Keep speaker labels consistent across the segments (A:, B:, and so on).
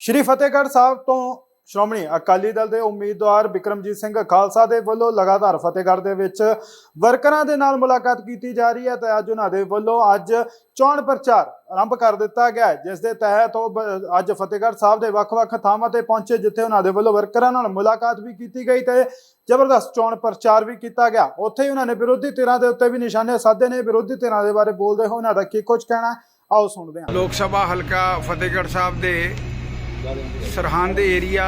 A: ਸ਼੍ਰੀ ਫਤਿਹਗੜ੍ਹ ਸਾਹਿਬ ਤੋਂ ਸ਼੍ਰੋਮਣੀ ਅਕਾਲੀ ਦਲ ਦੇ ਉਮੀਦਵਾਰ ਬਿਕਰਮਜੀਤ ਸਿੰਘ ਖਾਲਸਾ ਦੇ ਵੱਲੋਂ ਲਗਾਤਾਰ ਫਤਿਹਗੜ੍ਹ ਦੇ ਵਿੱਚ ਵਰਕਰਾਂ ਦੇ ਨਾਲ ਮੁਲਾਕਾਤ ਕੀਤੀ ਜਾ ਰਹੀ ਹੈ ਤੇ ਅੱਜ ਉਹਨਾਂ ਦੇ ਵੱਲੋਂ ਅੱਜ ਚੋਣ ਪ੍ਰਚਾਰ ਆਰੰਭ ਕਰ ਦਿੱਤਾ ਗਿਆ ਜਿਸ ਦੇ ਤਹਿਤ ਉਹ ਬ- ਅੱਜ ਫਤਿਹਗੜ੍ਹ ਸਾਹਿਬ ਦੇ ਵੱਖ-ਵੱਖ ਥਾਵਾਂ ਤੇ ਪਹੁੰਚੇ, ਜਿੱਥੇ ਉਹਨਾਂ ਦੇ ਵੱਲੋਂ ਵਰਕਰਾਂ ਨਾਲ ਮੁਲਾਕਾਤ ਵੀ ਕੀਤੀ ਗਈ ਤੇ ਜ਼ਬਰਦਸਤ ਚੋਣ ਪ੍ਰਚਾਰ ਵੀ ਕੀਤਾ ਗਿਆ। ਉੱਥੇ ਹੀ ਉਹਨਾਂ ਨੇ ਵਿਰੋਧੀ ਧਿਰਾਂ ਦੇ ਉੱਤੇ ਵੀ ਨਿਸ਼ਾਨੇ ਸਾਧੇ ਨੇ। ਵਿਰੋਧੀ ਧਿਰਾਂ ਦੇ ਬਾਰੇ ਬੋਲਦੇ ਹੋਏ ਉਹਨਾਂ ਦਾ ਕੀ ਕੁਝ ਕਹਿਣਾ ਆਓ ਸੁਣਦੇ ਹਾਂ।
B: ਲੋਕ ਸਭਾ ਹਲਕਾ ਫਤਿਹਗੜ੍ਹ ਸਾਹਿਬ ਦੇ ਸਰਹੰਦ ਏਰੀਆ,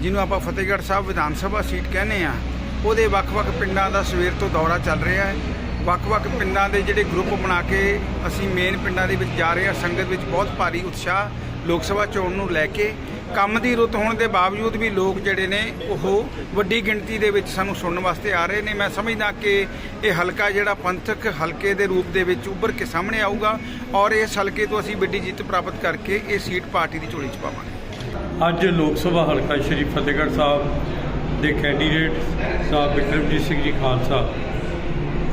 B: ਜਿਹਨੂੰ ਆਪਾਂ ਫਤਿਹਗੜ੍ਹ ਸਾਹਿਬ ਵਿਧਾਨ ਸਭਾ ਸੀਟ ਕਹਿੰਦੇ ਆ ਉਹਦੇ ਵੱਖ-ਵੱਖ ਪਿੰਡਾਂ ਦਾ ਸਵੇਰ ਤੋਂ ਦੌਰਾ ਚੱਲ ਰਿਹਾ ਹੈ। ਵੱਖ-ਵੱਖ ਪਿੰਡਾਂ ਦੇ ਜਿਹੜੇ ਗਰੁੱਪ ਬਣਾ ਕੇ ਅਸੀਂ ਮੇਨ ਪਿੰਡਾਂ ਦੇ ਵਿੱਚ ਜਾ ਰਹੇ ਹਾਂ, ਸੰਗਤ ਵਿੱਚ ਬਹੁਤ ਭਾਰੀ ਉਤਸ਼ਾਹ ਲੋਕ ਸਭਾ ਚੋਣ ਨੂੰ ਲੈ ਕੇ। ਕੰਮ ਦੀ ਰੁੱਤ ਹੋਣ ਦੇ ਬਾਵਜੂਦ ਵੀ ਲੋਕ ਜਿਹੜੇ ਨੇ, ਉਹ ਵੱਡੀ ਗਿਣਤੀ ਦੇ ਵਿੱਚ ਸਾਨੂੰ ਸੁਣਨ ਵਾਸਤੇ ਆ ਰਹੇ ਨੇ। ਮੈਂ ਸਮਝਦਾ ਕਿ ਇਹ ਹਲਕਾ ਜਿਹੜਾ ਪੰਥਕ ਹਲਕੇ ਦੇ ਰੂਪ ਦੇ ਵਿੱਚ ਉੱਭਰ ਕੇ ਸਾਹਮਣੇ ਆਊਗਾ ਔਰ ਇਸ ਹਲਕੇ ਤੋਂ ਅਸੀਂ ਵੱਡੀ ਜਿੱਤ ਪ੍ਰਾਪਤ ਕਰਕੇ ਇਹ ਸੀਟ ਪਾਰਟੀ ਦੀ ਝੋਲੀ 'ਚ ਪਾਵਾਂਗੇ।
C: ਅੱਜ ਲੋਕ ਸਭਾ ਹਲਕਾ ਸ਼੍ਰੀ ਫਤਿਹਗੜ੍ਹ ਸਾਹਿਬ ਦੇ ਕੈਂਡੀਡੇਟ ਸਾਹਿਬ ਬਿਕਰਮਜੀਤ ਸਿੰਘ ਜੀ ਖਾਲਸਾ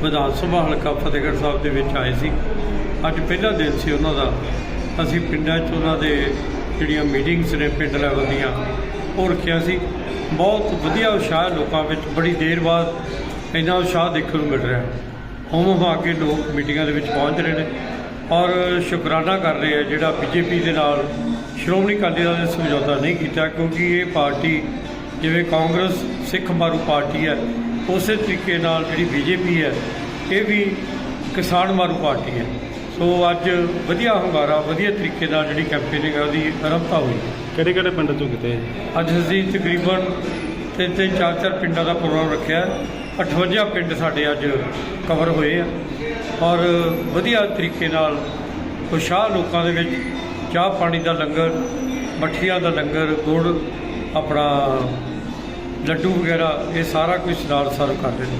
C: ਵਿਧਾਨ ਸਭਾ ਹਲਕਾ ਫਤਿਹਗੜ੍ਹ ਸਾਹਿਬ ਦੇ ਵਿੱਚ ਆਏ ਸੀ। ਅੱਜ ਪਹਿਲਾ ਦਿਨ ਸੀ ਉਹਨਾਂ ਦਾ। ਅਸੀਂ ਪਿੰਡਾਂ 'ਚ ਉਹਨਾਂ ਦੇ ਜਿਹੜੀਆਂ ਮੀਟਿੰਗਸ ਨੇ ਪਿੰਡ ਲੈਵਲ ਦੀਆਂ, ਉਹ ਰੱਖਿਆ ਸੀ। ਬਹੁਤ ਵਧੀਆ ਉਤਸ਼ਾਹ ਲੋਕਾਂ ਵਿੱਚ। ਬੜੀ ਦੇਰ ਬਾਅਦ ਇੰਨਾ ਉਤਸ਼ਾਹ ਦੇਖਣ ਨੂੰ ਮਿਲ ਰਿਹਾ। ਹੋਮ ਹਮਾ ਕੇ ਲੋਕ ਮੀਟਿੰਗਾਂ ਦੇ ਵਿੱਚ ਪਹੁੰਚ ਰਹੇ ਨੇ ਔਰ ਸ਼ੁਕਰਾਨਾ ਕਰ ਰਹੇ ਆ ਜਿਹੜਾ ਬੀਜੇਪੀ ਦੇ ਨਾਲ ਸ਼੍ਰੋਮਣੀ ਅਕਾਲੀ ਦਲ ਨੇ ਸਮਝੌਤਾ ਨਹੀਂ ਕੀਤਾ ਕਿਉਂਕਿ ਇਹ ਪਾਰਟੀ ਜਿਵੇਂ ਕਾਂਗਰਸ ਸਿੱਖ ਮਾਰੂ ਪਾਰਟੀ ਹੈ ਉਸੇ ਤਰੀਕੇ ਨਾਲ ਜਿਹੜੀ ਬੀਜੇਪੀ ਹੈ ਇਹ ਵੀ ਕਿਸਾਨ ਮਾਰੂ ਪਾਰਟੀ ਹੈ। ਸੋ ਅੱਜ ਵਧੀਆ ਹੰਗਾਰਾ ਵਧੀਆ ਤਰੀਕੇ ਨਾਲ ਜਿਹੜੀ ਕੈਂਪੇਨਿੰਗ ਹੈ ਉਹਦੀ ਆਰੰਭਤਾ ਹੋਈ।
D: ਕਿਹੜੇ ਕਿਹੜੇ ਪਿੰਡ ਚੋਂ ਕਿਤੇ
C: ਅੱਜ ਅਸੀਂ ਤਕਰੀਬਨ ਤਿੰਨ ਤਿੰਨ ਚਾਰ ਚਾਰ ਪਿੰਡਾਂ ਦਾ ਪ੍ਰੋਗਰਾਮ ਰੱਖਿਆ। 58 ਪਿੰਡ ਸਾਡੇ ਅੱਜ ਕਵਰ ਹੋਏ ਆ ਔਰ ਵਧੀਆ ਤਰੀਕੇ ਨਾਲ ਉਤਸ਼ਾਹ ਲੋਕਾਂ ਦੇ ਵਿੱਚ ਚਾਹ ਪਾਣੀ ਦਾ ਲੰਗਰ, ਮੱਠੀਆਂ ਦਾ ਲੰਗਰ, ਗੁੜ, ਆਪਣਾ ਲੱਡੂ ਵਗੈਰਾ, ਇਹ ਸਾਰਾ ਕੁਝ ਨਾਲ ਸਰਵ ਕਰਦੇ ਨੇ।